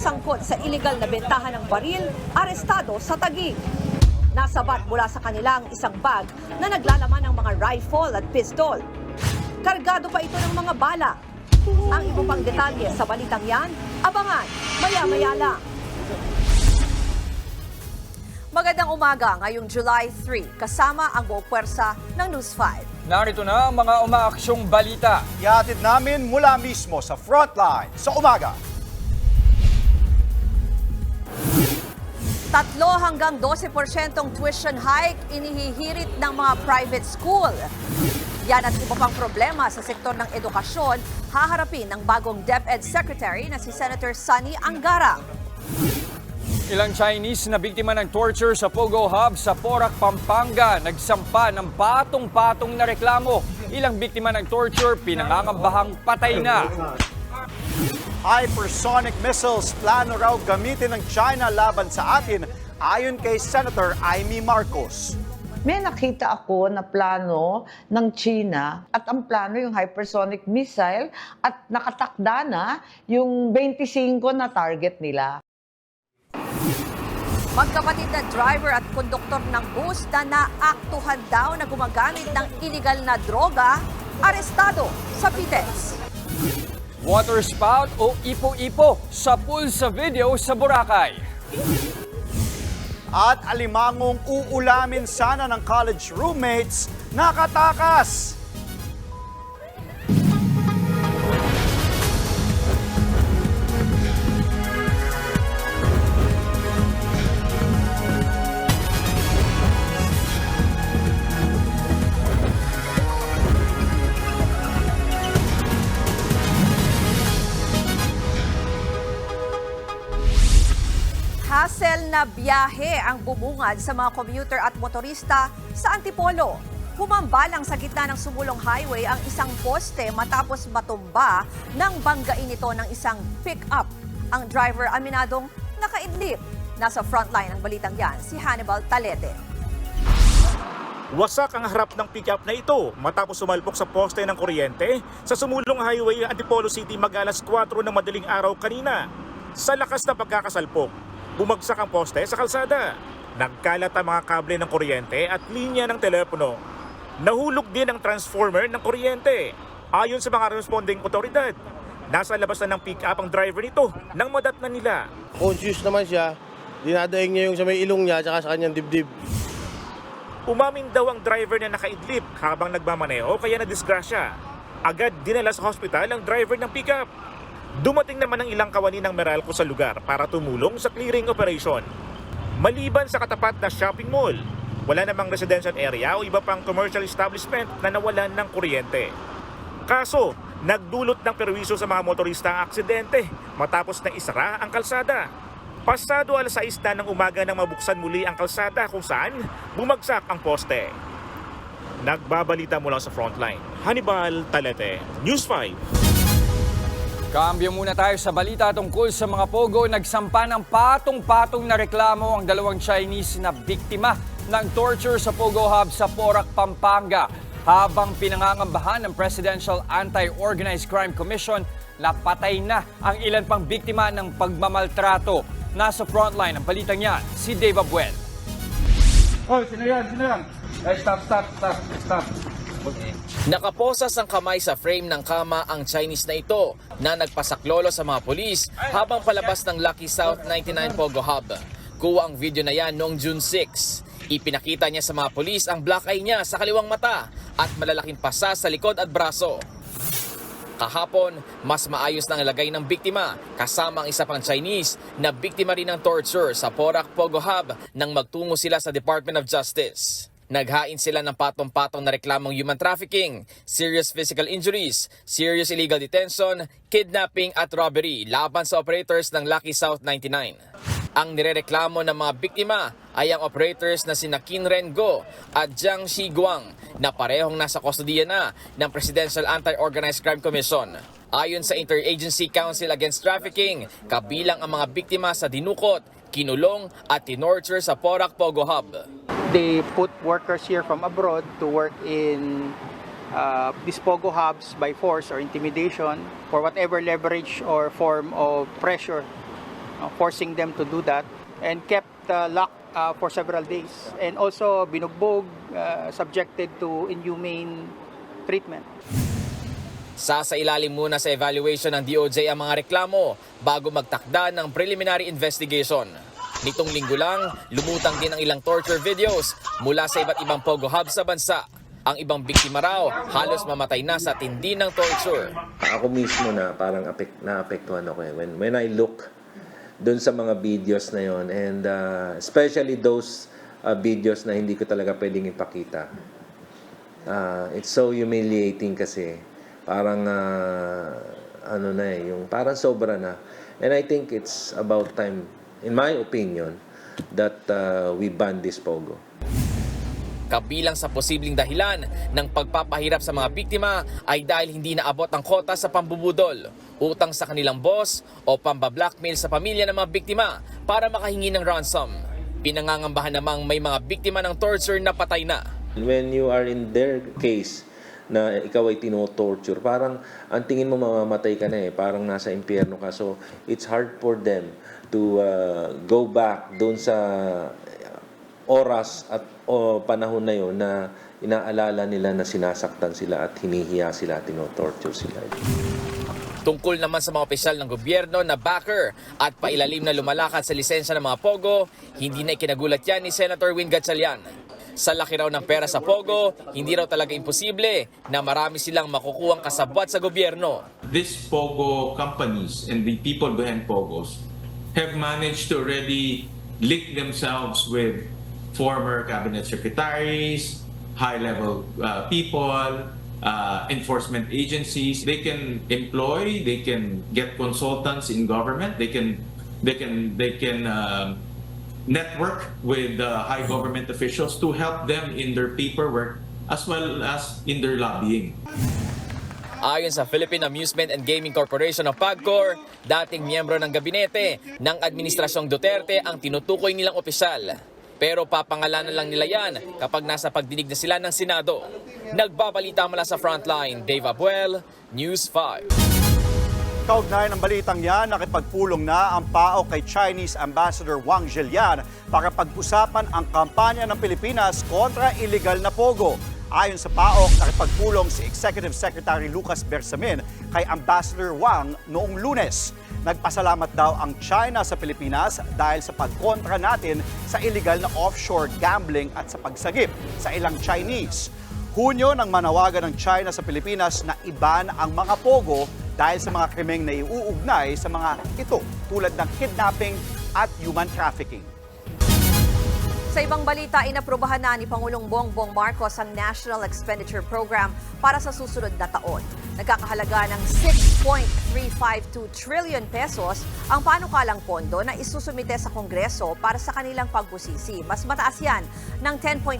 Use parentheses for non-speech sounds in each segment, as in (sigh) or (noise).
sangkot sa iligal na bentahan ng baril, arestado sa Taguig. Nasabat mula sa kanilang isang bag na naglalaman ng mga rifle at pistol. Kargado pa ito ng mga bala. Ang iba pang detalye sa balitang yan, abangan maya-maya lang. Magandang umaga ngayong July 3 kasama ang buong puwersa ng News 5. Narito na ang mga umaaksyong balita. Ihatid namin mula mismo sa frontline sa umaga. Tatlo hanggang 12% tuition hike inihihirit ng mga private school. Yan at iba pang problema sa sektor ng edukasyon haharapin ng bagong DepEd Secretary na si Senator Sunny Angara. Ilang Chinese na biktima ng torture sa Pogo Hub sa Porac, Pampanga nagsampa ng patong-patong na reklamo. Ilang biktima ng torture pinangangambahang patay na. Hypersonic missiles plano raw gamitin ng China laban sa atin ayon kay Senator Amy Marcos. May nakita ako na plano ng China at ang plano yung hypersonic missile at nakatakda na yung 25 na target nila. Magkapatid na driver at konduktor ng bus na naaktuhan daw na gumagamit ng illegal na droga, arestado sa Pitex. Water spout o ipo-ipo sa pool sa video sa Boracay. At alimangong uulamin sana ng college roommates nakatakas. Na biyahe ang bumungad sa mga commuter at motorista sa Antipolo. Humambalang sa gitna ng sumulong highway ang isang poste matapos matumba ng banggain ito ng isang pick-up. Ang driver aminadong nakaidlip. Nasa frontline ng balitang yan, si Hannibal Talete. Wasak ang harap ng pickup na ito matapos sumalpok sa poste ng kuryente sa sumulong highway Antipolo City mag-alas 4 ng madaling araw kanina. Sa lakas na pagkakasalpok, bumagsak ang poste sa kalsada. Nagkalat ang mga kable ng kuryente at linya ng telepono. Nahulog din ang transformer ng kuryente. Ayon sa mga responding otoridad, nasa labas na ng pick-up ang driver nito nang madat na nila. conscious naman siya, dinadaing niya yung sa may ilong niya at sa kanyang dibdib. Umamin daw ang driver na nakaidlip habang nagmamaneho kaya nadisgrasya. Agad dinala sa hospital ang driver ng pickup. Dumating naman ang ilang kawani ng Meralco sa lugar para tumulong sa clearing operation. Maliban sa katapat na shopping mall, wala namang residential area o iba pang commercial establishment na nawalan ng kuryente. Kaso, nagdulot ng perwisyo sa mga motorista ang aksidente matapos na isara ang kalsada. Pasado alas 6 na ng umaga nang mabuksan muli ang kalsada kung saan bumagsak ang poste. Nagbabalita mula sa frontline. Hannibal Talete, News 5. Kambyo muna tayo sa balita tungkol sa mga pogo. Nagsampa ng patong-patong na reklamo ang dalawang Chinese na biktima ng torture sa Pogo Hub sa Porac, Pampanga. Habang pinangangambahan ng Presidential Anti-Organized Crime Commission na patay na ang ilan pang biktima ng pagmamaltrato. Nasa frontline ng balitang yan, si Dave Abuel. Oh, sino yan? Sino yan? Eh, stop, stop, stop, stop. Nakaposas ang kamay sa frame ng kama ang Chinese na ito na nagpasaklolo sa mga polis habang palabas ng Lucky South 99 Pogo Hub. Kuha ang video na yan noong June 6. Ipinakita niya sa mga polis ang black eye niya sa kaliwang mata at malalaking pasa sa likod at braso. Kahapon, mas maayos na ang lagay ng biktima kasama ang isa pang Chinese na biktima rin ng torture sa Porac Pogo Hub nang magtungo sila sa Department of Justice. Naghain sila ng patong-patong na reklamong human trafficking, serious physical injuries, serious illegal detention, kidnapping at robbery laban sa operators ng Lucky South 99. Ang nirereklamo ng mga biktima ay ang operators na sina Qin Ren Go at Jiang Shiguang na parehong nasa kustodiya na ng Presidential Anti-Organized Crime Commission. Ayon sa Interagency Council Against Trafficking, kabilang ang mga biktima sa dinukot, kinulong at tinorture sa Porac Pogo Hub. they put workers here from abroad to work in uh, these pogo hubs by force or intimidation for whatever leverage or form of pressure uh, forcing them to do that and kept uh, locked uh, for several days. And also binugbog, uh, subjected to inhumane treatment. Sasa ilalim muna sa evaluation ng DOJ ang mga reklamo bago magtakda ng preliminary investigation. Nitong linggo lang, lumutang din ang ilang torture videos mula sa iba't ibang Pogo hub sa bansa. Ang ibang biktima raw halos mamatay na sa tindi ng torture. ako mismo na parang apek, naapektuhan ako eh. When, when I look dun sa mga videos na yon and uh, especially those uh, videos na hindi ko talaga pwedeng ipakita. Uh, it's so humiliating kasi parang uh, ano na eh, yung parang sobra na. And I think it's about time, in my opinion, that uh, we ban this pogo. Kabilang sa posibleng dahilan ng pagpapahirap sa mga biktima ay dahil hindi naabot ang kota sa pambubudol, utang sa kanilang boss o pambablackmail sa pamilya ng mga biktima para makahingi ng ransom. Pinangangambahan namang may mga biktima ng torture na patay na. When you are in their case, na ikaw ay tinotorture, parang ang tingin mo mamamatay ka na eh, parang nasa impyerno ka. So, it's hard for them to uh, go back doon sa oras at o panahon na yon na inaalala nila na sinasaktan sila at hinihiya sila, tinotorture sila. Tungkol naman sa mga opisyal ng gobyerno na backer at pailalim na lumalakad sa lisensya ng mga Pogo, hindi na ikinagulat yan ni Senator Win Gatchalian. Sa laki raw ng pera sa Pogo, hindi raw talaga imposible na marami silang makukuhang kasabwat sa gobyerno. these Pogo companies and the people behind Pogos have managed to already link themselves with former cabinet secretaries, high-level uh, people, uh, enforcement agencies. They can employ, they can get consultants in government, they can, they can, they can um, network with uh, high government officials to help them in their paperwork as well as in their lobbying. Ayon sa Philippine Amusement and Gaming Corporation of PAGCOR, dating miyembro ng gabinete ng Administrasyong Duterte ang tinutukoy nilang opisyal. Pero papangalanan lang nila yan kapag nasa pagdinig na sila ng Senado. Nagbabalita mula sa Frontline, Dave Abuel, News 5. Kaugnay ng balitang yan, nakipagpulong na ang PAO kay Chinese Ambassador Wang Zhilian para pag-usapan ang kampanya ng Pilipinas kontra illegal na pogo. Ayon sa PAO, nakipagpulong si Executive Secretary Lucas Bersamin kay Ambassador Wang noong lunes. Nagpasalamat daw ang China sa Pilipinas dahil sa pagkontra natin sa illegal na offshore gambling at sa pagsagip sa ilang Chinese. Hunyo nang manawagan ng China sa Pilipinas na iban ang mga pogo dahil sa mga krimeng na iuugnay sa mga ito tulad ng kidnapping at human trafficking. Sa ibang balita, inaprubahan na ni Pangulong Bongbong Marcos ang National Expenditure Program para sa susunod na taon. Nagkakahalaga ng 6.352 trillion pesos ang panukalang pondo na isusumite sa Kongreso para sa kanilang pagbusisi. Mas mataas yan ng 10.1%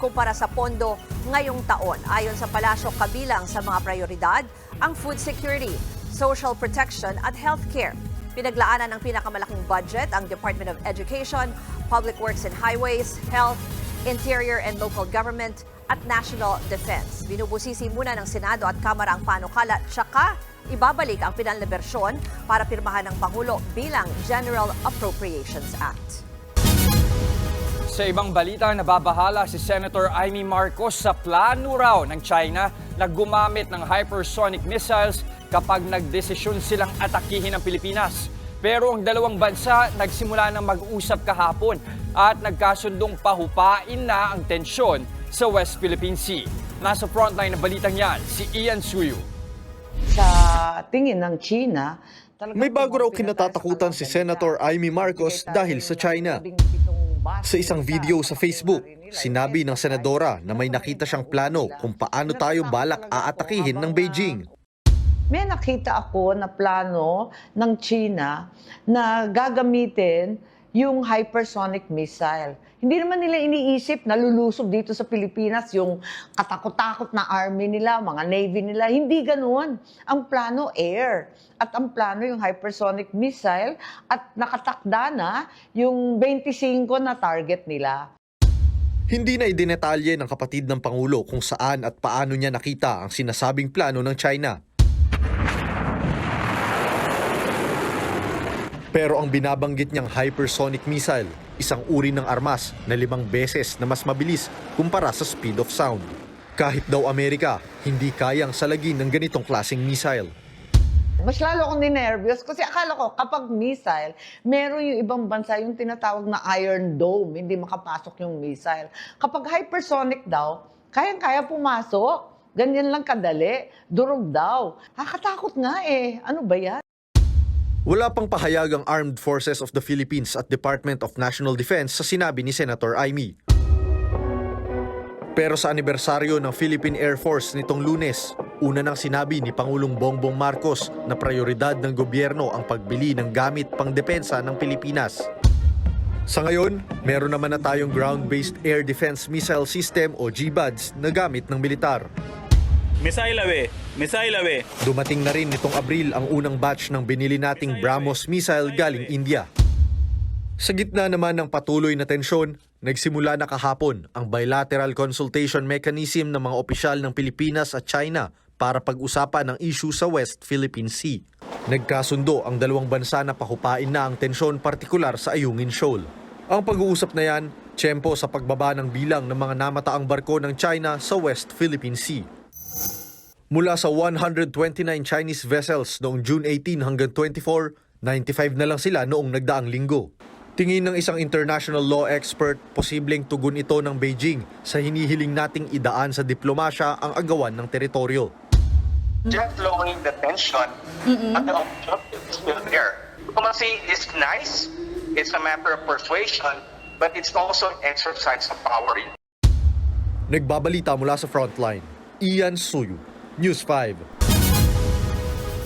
kumpara sa pondo ngayong taon. Ayon sa palasyo, kabilang sa mga prioridad ang food security, social protection at healthcare. Pinaglaanan ng pinakamalaking budget ang Department of Education, Public Works and Highways, Health, Interior and Local Government at National Defense. Binubusisi muna ng Senado at Kamara ang panukala tsaka ibabalik ang pinanlibersyon para pirmahan ng Pangulo bilang General Appropriations Act. Sa ibang balita, nababahala si Senator Amy Marcos sa plano raw ng China na gumamit ng hypersonic missiles kapag nagdesisyon silang atakihin ang Pilipinas. Pero ang dalawang bansa nagsimula ng mag-usap kahapon at nagkasundong pahupain na ang tensyon sa West Philippine Sea. Nasa frontline ng balitang yan, si Ian Suyu. Sa tingin ng China, May bago raw kinatatakutan si Senator Amy Marcos dahil sa China. Sa isang video sa Facebook, sinabi ng senadora na may nakita siyang plano kung paano tayo balak aatakihin ng Beijing. May nakita ako na plano ng China na gagamitin yung hypersonic missile. Hindi naman nila iniisip na lulusob dito sa Pilipinas yung katakot-takot na army nila, mga navy nila. Hindi ganoon. Ang plano air. At ang plano yung hypersonic missile at nakatakda na yung 25 na target nila. Hindi na idinetalye ng kapatid ng Pangulo kung saan at paano niya nakita ang sinasabing plano ng China. Pero ang binabanggit niyang hypersonic missile, isang uri ng armas na limang beses na mas mabilis kumpara sa speed of sound. Kahit daw Amerika, hindi kayang salagin ng ganitong klaseng missile. Mas lalo akong ninervyos kasi akala ko kapag missile, meron yung ibang bansa yung tinatawag na Iron Dome, hindi makapasok yung missile. Kapag hypersonic daw, kayang-kaya pumasok. Ganyan lang kadali, durog daw. Nakakatakot nga eh. Ano ba yan? Wala pang pahayag ang Armed Forces of the Philippines at Department of National Defense sa sinabi ni Senator Aimee. Pero sa anibersaryo ng Philippine Air Force nitong lunes, una nang sinabi ni Pangulong Bongbong Marcos na prioridad ng gobyerno ang pagbili ng gamit pang depensa ng Pilipinas. Sa ngayon, meron naman na tayong Ground-Based Air Defense Missile System o GBADS na gamit ng militar. Missile away. Missile away. Dumating na rin nitong Abril ang unang batch ng binili nating BrahMos missile galing India. Sa gitna naman ng patuloy na tensyon, nagsimula na kahapon ang bilateral consultation mechanism ng mga opisyal ng Pilipinas at China para pag-usapan ang issue sa West Philippine Sea. Nagkasundo ang dalawang bansa na pahupain na ang tensyon partikular sa Ayungin Shoal. Ang pag-uusap na yan, tiyempo sa pagbaba ng bilang ng mga namataang barko ng China sa West Philippine Sea. Mula sa 129 Chinese vessels noong June 18 hanggang 24, 95 na lang sila noong nagdaang linggo. Tingin ng isang international law expert, posibleng tugon ito ng Beijing sa hinihiling nating idaan sa diplomasya ang agawan ng teritoryo. Just lowering the tension at the objective is still there. Diplomacy is nice, it's a matter of persuasion, but it's also an exercise of power. Nagbabalita mula sa frontline, Ian Suyu, News 5.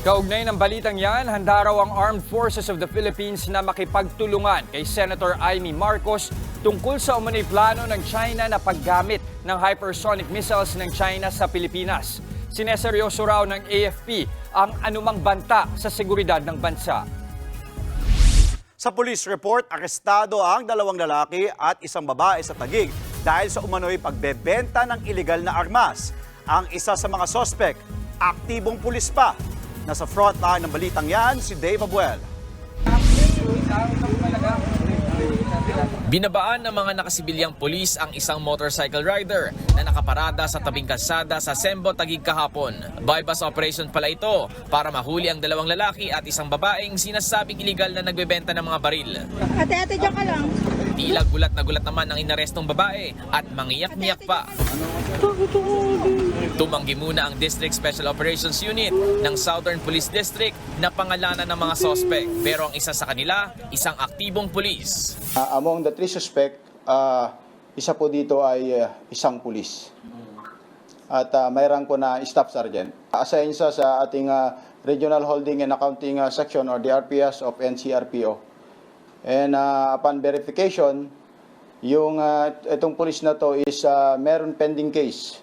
Kaugnay ng balitang yan, handa raw ang Armed Forces of the Philippines na makipagtulungan kay Senator Amy Marcos tungkol sa umano'y plano ng China na paggamit ng hypersonic missiles ng China sa Pilipinas. Sineseryoso raw ng AFP ang anumang banta sa seguridad ng bansa. Sa police report, arestado ang dalawang lalaki at isang babae sa Tagig dahil sa umano'y pagbebenta ng iligal na armas. Ang isa sa mga sospek, aktibong pulis pa. Nasa frontline ng balitang yan, si Dave Abuel. Binabaan ng mga nakasibilyang pulis ang isang motorcycle rider na nakaparada sa tabing kalsada sa Sembo, Tagig kahapon. Bypass operation pala ito para mahuli ang dalawang lalaki at isang babaeng sinasabing iligal na nagbebenta ng mga baril. Ate, ate, dyan ka lang. Tila gulat na gulat naman ang inarestong babae at mangiyak-ngiyak pa. Tumanggi muna ang District Special Operations Unit ng Southern Police District na pangalanan ng mga sospek. Pero ang isa sa kanila, isang aktibong pulis. Uh, among the three suspect, uh, isa po dito ay uh, isang pulis. At uh, may rank na staff sergeant. Assign siya sa ating uh, Regional Holding and Accounting uh, Section or the RPS of NCRPO. And uh, upon verification, yung uh, itong pulis na to is uh, meron pending case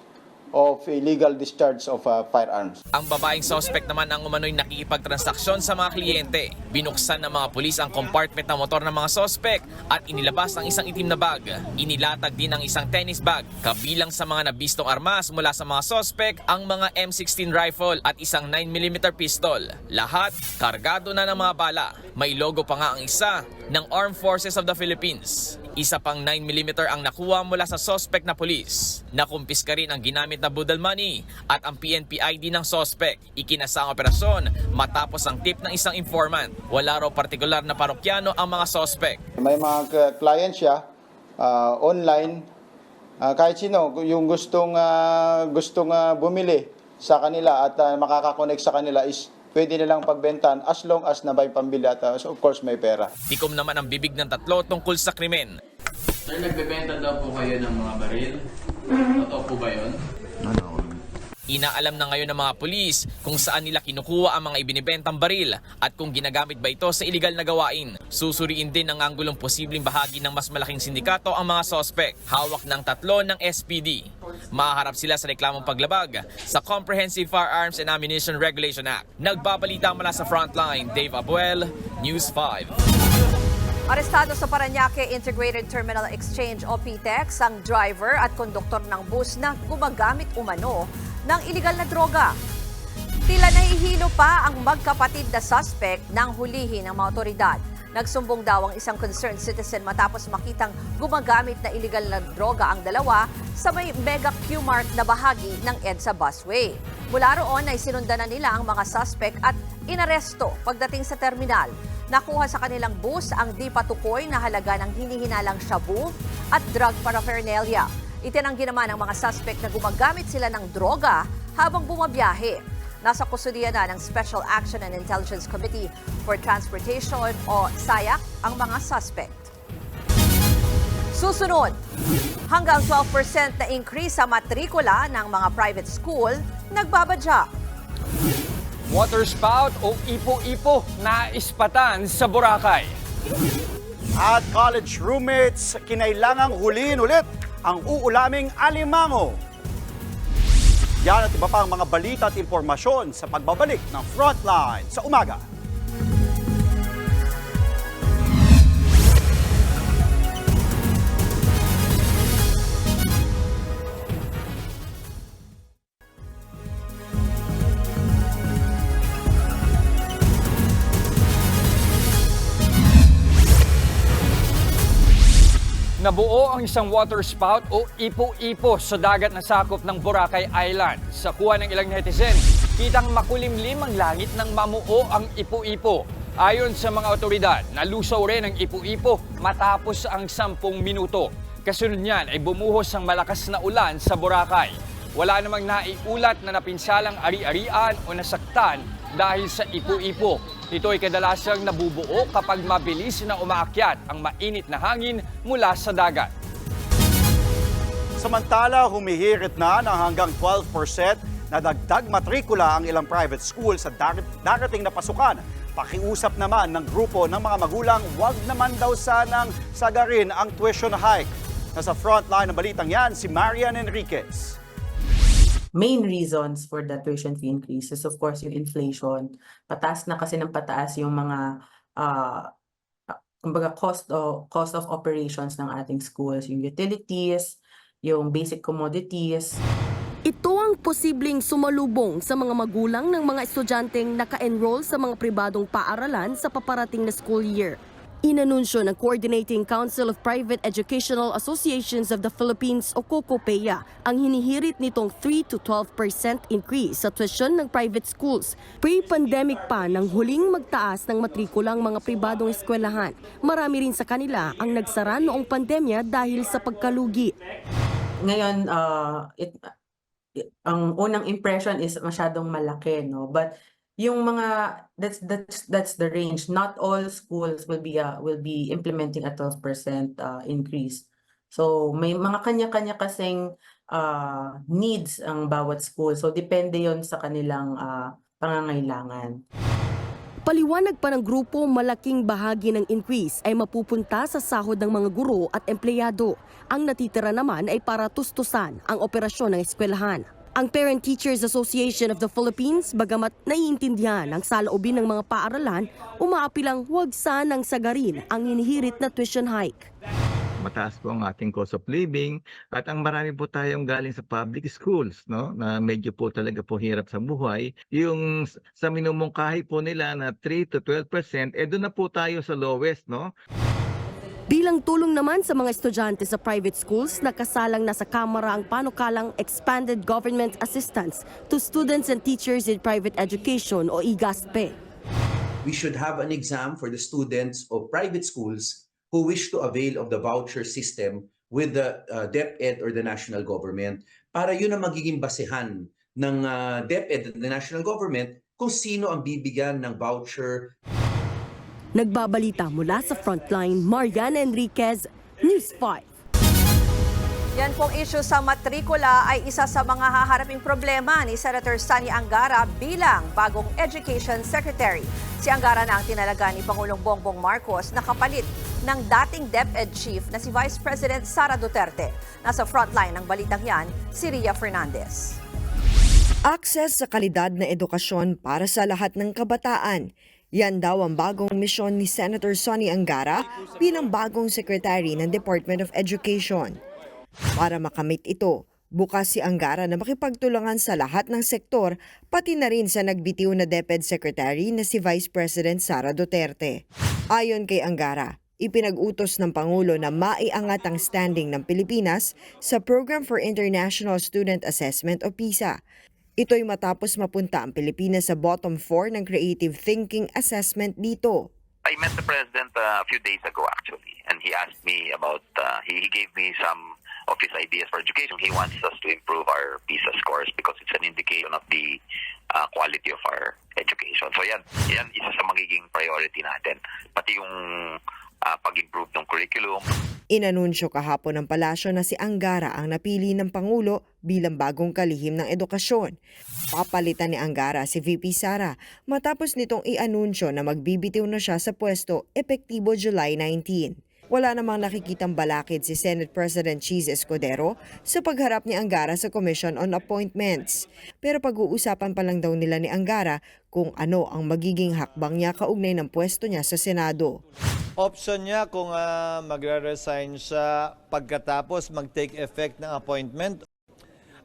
of illegal discharge of uh, firearms. Ang babaeng suspect naman ang umano'y nakikipagtransaksyon sa mga kliyente. Binuksan ng mga pulis ang compartment ng motor ng mga suspect at inilabas ang isang itim na bag. Inilatag din ang isang tennis bag. Kabilang sa mga nabistong armas mula sa mga suspect ang mga M16 rifle at isang 9mm pistol. Lahat kargado na ng mga bala. May logo pa nga ang isa ng Armed Forces of the Philippines. Isa pang 9mm ang nakuha mula sa suspect na pulis. Nakumpiska rin ang ginamit na budal money at ang PNP ID ng suspect. Ikinasa ang operasyon matapos ang tip ng isang informant. Wala raw partikular na parokyano ang mga suspect. May mga client siya ah, online ah, kahit sino yung gustong ah, gustong ah, bumili sa kanila at ah, makakakonect sa kanila is pwede nilang pagbentan as long as na may pambili at ah, so of course may pera. Tikom naman ang bibig ng tatlo tungkol sa krimen. Sir, nagbebenta daw po kayo ng mga baril. Totoo po ba yun? Inaalam na ngayon ng mga pulis kung saan nila kinukuha ang mga ibinibentang baril at kung ginagamit ba ito sa iligal na gawain. Susuriin din ang anggulong posibleng bahagi ng mas malaking sindikato ang mga sospek. Hawak ng tatlo ng SPD. Maharap sila sa reklamong paglabag sa Comprehensive Firearms and Ammunition Regulation Act. Nagbabalita mula sa frontline, Dave Abuel, News 5. Arestado sa Paranaque Integrated Terminal Exchange o PTEX ang driver at konduktor ng bus na gumagamit umano ng iligal na droga. Tila nahihilo pa ang magkapatid na suspect nang hulihin ng mga otoridad. Nagsumbong daw ang isang concerned citizen matapos makitang gumagamit na illegal na droga ang dalawa sa may Mega Q-Mart na bahagi ng EDSA busway. Mula roon ay sinundan na nila ang mga suspect at inaresto pagdating sa terminal. Nakuha sa kanilang bus ang di patukoy na halaga ng hinihinalang shabu at drug paraphernalia. Itinanggi naman ng mga suspect na gumagamit sila ng droga habang bumabiyahe. Nasa kustudiya na ng Special Action and Intelligence Committee for Transportation o SAYAC ang mga suspect. Susunod, hanggang 12% na increase sa matrikula ng mga private school, nagbabadya. Water spout o ipo-ipo na ispatan sa Boracay. At college roommates, kinailangang huliin ulit ang uulaming alimango. Yan at iba pang mga balita at impormasyon sa pagbabalik ng Frontline sa umaga. Nabuo ang isang water spout o ipo-ipo sa dagat na sakop ng Boracay Island. Sa kuha ng ilang netizen, kitang makulimlim ang langit nang mamuo ang ipo-ipo. Ayon sa mga otoridad, nalusaw rin ang ipo-ipo matapos ang 10 minuto. Kasunod niyan ay bumuhos ang malakas na ulan sa Boracay. Wala namang naiulat na napinsalang ari-arian o nasaktan dahil sa ipo-ipo. Ito ay kadalasang nabubuo kapag mabilis na umaakyat ang mainit na hangin mula sa dagat. Samantala, humihirit na ng hanggang 12% na dagdag matrikula ang ilang private school sa dar- darating na pasukan. Pakiusap naman ng grupo ng mga magulang, wag naman daw sanang sagarin ang tuition hike. Nasa frontline ng balitang yan, si Marian Enriquez. Main reasons for the tuition fee increase is of course yung inflation. Pataas na kasi ng pataas yung mga uh, kumbaga cost of cost of operations ng ating schools, yung utilities, yung basic commodities. Ito ang posibleng sumalubong sa mga magulang ng mga estudyanteng naka-enroll sa mga pribadong paaralan sa paparating na school year. Inanunsyo ng Coordinating Council of Private Educational Associations of the Philippines o COCOPEA ang hinihirit nitong 3 to 12% increase sa tuition ng private schools. Pre-pandemic pa nang huling magtaas ng matrikula ang mga pribadong eskwelahan. Marami rin sa kanila ang nagsara noong pandemya dahil sa pagkalugi. Ngayon uh, it, ang unang impression is masyadong malaki no but yung mga that's that's that's the range not all schools will be uh, will be implementing a 12% uh, increase so may mga kanya-kanya kasing uh, needs ang bawat school so depende yon sa kanilang uh, pangangailangan Paliwanag pa ng grupo, malaking bahagi ng increase ay mapupunta sa sahod ng mga guro at empleyado. Ang natitira naman ay para tustusan ang operasyon ng eskwelahan. Ang Parent Teachers Association of the Philippines, bagamat naiintindihan ang saloobin ng mga paaralan, umaapilang huwag sanang sagarin ang hinihirit na tuition hike. mataas po ang ating cost of living at ang marami po tayong galing sa public schools no? Na medyo po talaga po hirap sa buhay. Yung sa minumungkahi po nila na 3 to 12% eh doon na po tayo sa lowest no Bilang tulong naman sa mga estudyante sa private schools, nakasalang nasa Kamara ang panukalang Expanded Government Assistance to Students and Teachers in Private Education o IGASPE. we should have an exam for the students of private schools who wish to avail of the voucher system with the uh, DepEd or the national government para yun ang magiging basehan ng uh, DepEd at the national government kung sino ang bibigyan ng voucher Nagbabalita mula sa Frontline, Mariana Enriquez, News 5. Yan pong issue sa matrikula ay isa sa mga haharaping problema ni Senator Sani Angara bilang bagong Education Secretary. Si Angara na ang tinalaga ni Pangulong Bongbong Marcos na kapalit ng dating DepEd Chief na si Vice President Sara Duterte. Nasa frontline ng balitang yan, si Ria Fernandez. Access sa kalidad na edukasyon para sa lahat ng kabataan. Yan daw ang bagong misyon ni Senator Sonny Angara bilang bagong Secretary ng Department of Education. Para makamit ito, bukas si Angara na makipagtulungan sa lahat ng sektor, pati na rin sa nagbitiw na DepEd Secretary na si Vice President Sara Duterte. Ayon kay Angara, ipinag-utos ng Pangulo na maiangat ang standing ng Pilipinas sa Program for International Student Assessment o PISA. Ito'y matapos mapunta ang Pilipinas sa bottom 4 ng Creative Thinking Assessment dito. I met the president uh, a few days ago actually, and he asked me about. Uh, he, he gave me some of his ideas for education. He wants us to improve our PISA scores because it's an indication of the uh, quality of our education. So yan, yan isa sa magiging priority natin. Pati yung uh, pag-improve ng curriculum, Inanunsyo kahapon ng palasyo na si Angara ang napili ng Pangulo bilang bagong kalihim ng edukasyon. Papalitan ni Angara si VP Sara matapos nitong ianunsyo na magbibitiw na siya sa pwesto epektibo July 19. Wala namang nakikitang balakid si Senate President Cheese Escudero sa pagharap ni Angara sa Commission on Appointments. Pero pag-uusapan pa lang daw nila ni Angara kung ano ang magiging hakbang niya kaugnay ng pwesto niya sa Senado. option niya kung uh, magre-resign siya pagkatapos mag-take effect ng appointment.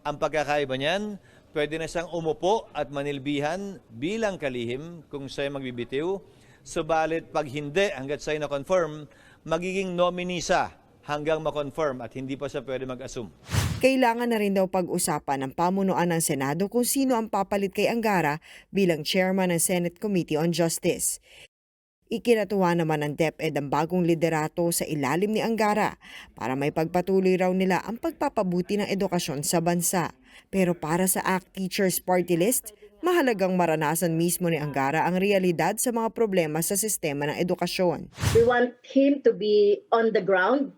Ang pagkakaiba niyan, pwede na siyang umupo at manilbihan bilang kalihim kung siya magbibitiw. Subalit pag hindi, hanggat siya na-confirm, magiging nominee siya hanggang ma-confirm at hindi pa siya pwede mag-assume. Kailangan na rin daw pag-usapan ng pamunuan ng Senado kung sino ang papalit kay Angara bilang chairman ng Senate Committee on Justice. Ikinatuwa naman ng DepEd ang bagong liderato sa ilalim ni Angara para may pagpatuloy raw nila ang pagpapabuti ng edukasyon sa bansa. Pero para sa ACT Teachers Party List, mahalagang maranasan mismo ni Angara ang realidad sa mga problema sa sistema ng edukasyon. We want him to be on the ground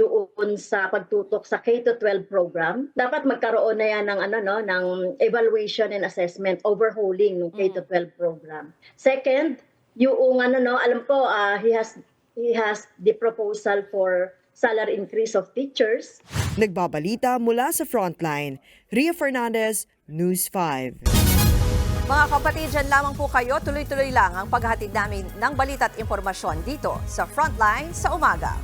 doon sa pagtutok sa K-12 program. Dapat magkaroon na yan ng ano no ng evaluation and assessment overhauling ng K-12 program. Second, yung ano no, alam ko ah, he has he has the proposal for salary increase of teachers. Nagbabalita mula sa Frontline, Ria Fernandez, News 5. Mga kapatid, dyan lamang po kayo. Tuloy-tuloy lang ang paghatid namin ng balita at impormasyon dito sa Frontline sa umaga.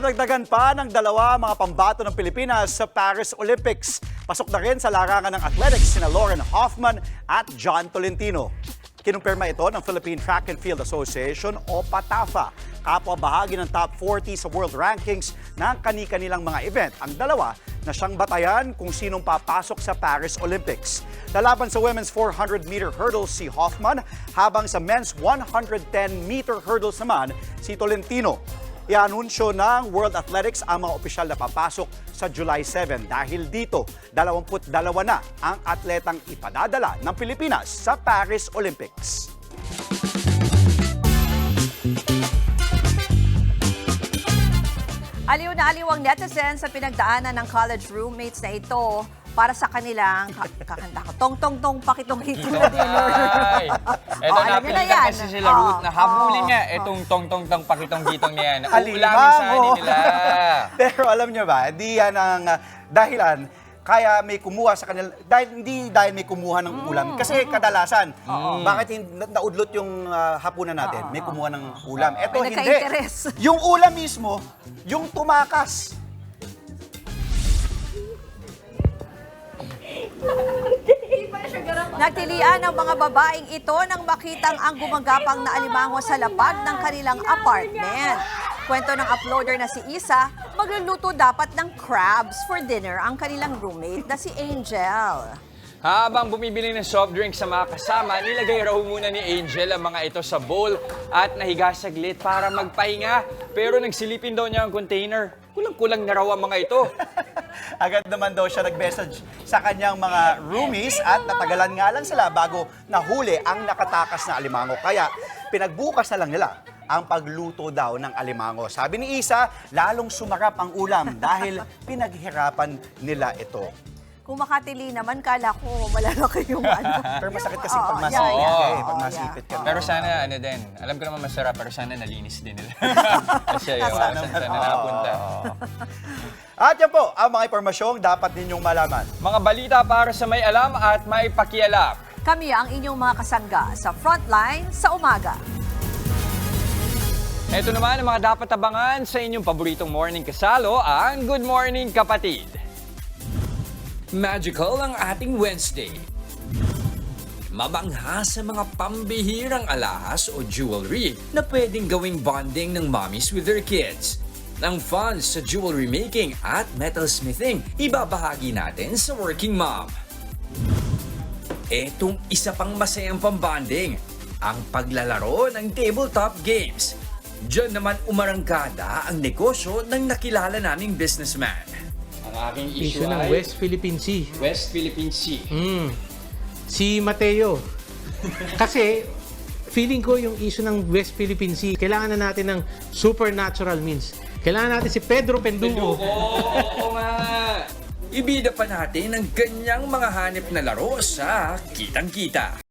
Nadagdagan pa ng dalawa mga pambato ng Pilipinas sa Paris Olympics. Pasok na rin sa larangan ng athletics sina Lauren Hoffman at John Tolentino. Kinumpirma ito ng Philippine Track and Field Association o PATAFA. Kapwa bahagi ng top 40 sa world rankings ng kani-kanilang mga event. Ang dalawa na siyang batayan kung sinong papasok sa Paris Olympics. Lalaban sa women's 400-meter hurdles si Hoffman habang sa men's 110-meter hurdles naman si Tolentino. Ianunsyo ng World Athletics ang mga opisyal na papasok sa July 7. Dahil dito, 22 na ang atletang ipadadala ng Pilipinas sa Paris Olympics. Aliw na aliw ang netizen sa pinagdaanan ng college roommates na ito para sa kanilang ka- kakanta ko. Tong tong tong pakitong hiting na dinner. Ay, eto Oh, na, alam niyo na yan. kasi sila Oh, Ruth na habulin oh, nga itong tong tong tong pakitong gitong. Alimango. Uulamin sa ani nila. (laughs) Pero alam nyo ba, di yan ang ah, dahilan kaya may kumuha sa kanila, dahil, hindi dahil may kumuha ng ulam. Kasi kadalasan, bakit hindi, na- naudlot yung ah, hapunan natin, may kumuha ng ulam. Ito May hindi. nagka-interes. Yung ulam mismo, yung tumakas. Nagtilian ng mga babaeng ito nang makitang ang gumagapang na alimango sa lapag ng kanilang apartment. Kwento ng uploader na si Isa, magluluto dapat ng crabs for dinner ang kanilang roommate na si Angel. Habang bumibili ng soft drink sa mga kasama, nilagay raw muna ni Angel ang mga ito sa bowl at nahiga saglit para magpahinga. Pero nagsilipin daw niya ang container. Kulang-kulang na raw ang mga ito. (laughs) Agad naman daw siya nag-message sa kanyang mga roomies at natagalan nga lang sila bago nahuli ang nakatakas na alimango. Kaya pinagbukas na lang nila ang pagluto daw ng alimango. Sabi ni Isa, lalong sumarap ang ulam dahil (laughs) pinaghirapan nila ito. Kung Makati naman, kala ko malalaki yung (laughs) ano. Pero masakit kasi pag yeah, masipit yeah. ka eh, Oo, pag yeah. masipit ka. Pero sana ano din, alam ko naman masarap pero sana nalinis din nila. (laughs) Kasi yung Sana sana, napunta. (laughs) At yan po, ang mga impormasyong dapat ninyong malaman. Mga balita para sa may alam at may pakialam. Kami ang inyong mga kasangga sa Frontline sa umaga. Ito naman ang mga dapat abangan sa inyong paboritong morning kasalo, ang Good Morning Kapatid. Magical ang ating Wednesday. Mabangha sa mga pambihirang alahas o jewelry na pwedeng gawing bonding ng mommies with their kids. Ang fun sa jewelry making at metalsmithing, ibabahagi natin sa Working Mom. Etong isa pang masayang pambanding, ang paglalaro ng tabletop games. Diyan naman umarangkada ang negosyo ng nakilala naming businessman. Ang aking issue, issue ng ay West Philippine Sea. West Philippine Sea. Mm. Si Mateo. Kasi feeling ko yung issue ng West Philippine Sea, kailangan na natin ng supernatural means. Kailangan natin si Pedro Pendugo. Oo nga! Ibida pa natin ang ganyang mga hanip na laro sa Kitang Kita.